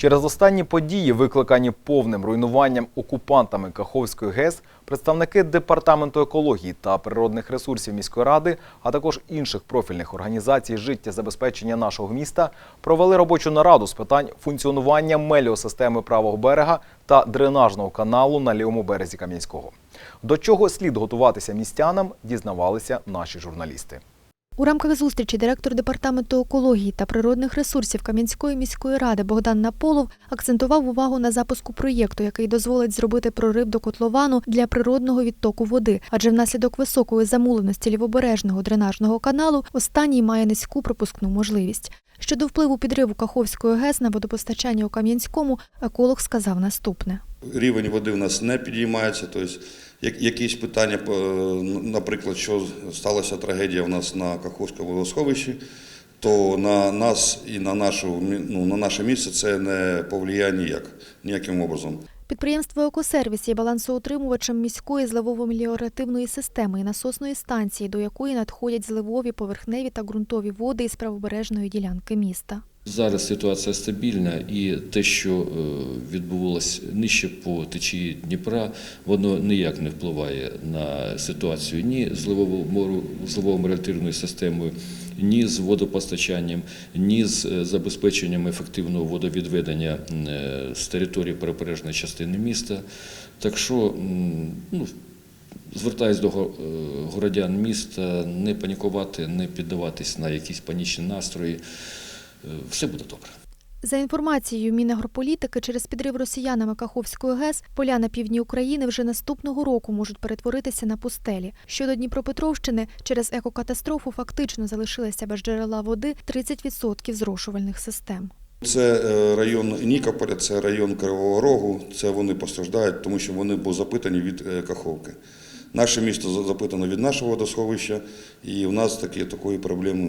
Через останні події, викликані повним руйнуванням окупантами Каховської ГЕС, представники департаменту екології та природних ресурсів міської ради, а також інших профільних організацій життєзабезпечення нашого міста провели робочу нараду з питань функціонування меліосистеми правого берега та дренажного каналу на лівому березі Кам'янського. До чого слід готуватися містянам, дізнавалися наші журналісти. У рамках зустрічі директор департаменту екології та природних ресурсів Кам'янської міської ради Богдан Наполов акцентував увагу на запуску проєкту, який дозволить зробити прорив до котловану для природного відтоку води, адже внаслідок високої замуленості лівобережного дренажного каналу останній має низьку пропускну можливість. Щодо впливу підриву Каховської ГЕС на водопостачання у Кам'янському, еколог сказав наступне. Рівень води в нас не підіймається. Тобто, як- якісь питання, е, наприклад, що сталася трагедія в нас на Каховському водосховищі, то на нас і на, нашу, ну, на наше місце це не повлияє ніяк, ніяким образом. Підприємство «Екосервіс» є балансоутримувачем міської зливово-меліоративної системи і насосної станції, до якої надходять зливові, поверхневі та ґрунтові води із правобережної ділянки міста. Зараз ситуація стабільна, і те, що е, відбувалось нижче по течії Дніпра, воно ніяк не впливає на ситуацію ні з ливово- зливово-меліоративною системою, ні з водопостачанням, ні з е, забезпеченням ефективного водовідведення е, з території прибережної частини міста. Так що ну, Звертаюсь до городян міста не панікувати, не піддаватись на якісь панічні настрої. Все буде добре. За інформацією Мінагрополітики, через підрив росіянами Каховської ГЕС поля на півдні України вже наступного року можуть перетворитися на пустелі. Щодо Дніпропетровщини, через екокатастрофу фактично залишилися без джерела води 30% зрошувальних систем. Це е, район Нікополя, це район Кривого Рогу, це вони постраждають, тому що вони були запитані від е, Каховки. Наше місто за- запитано від нашого водосховища, і в нас такі, такої проблеми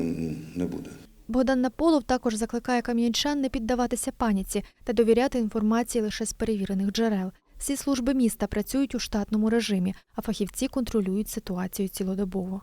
не буде. Богдан Наполов також закликає кам'янчан не піддаватися паніці та довіряти інформації лише з перевірених джерел. Всі служби міста працюють у штатному режимі, а фахівці контролюють ситуацію цілодобово.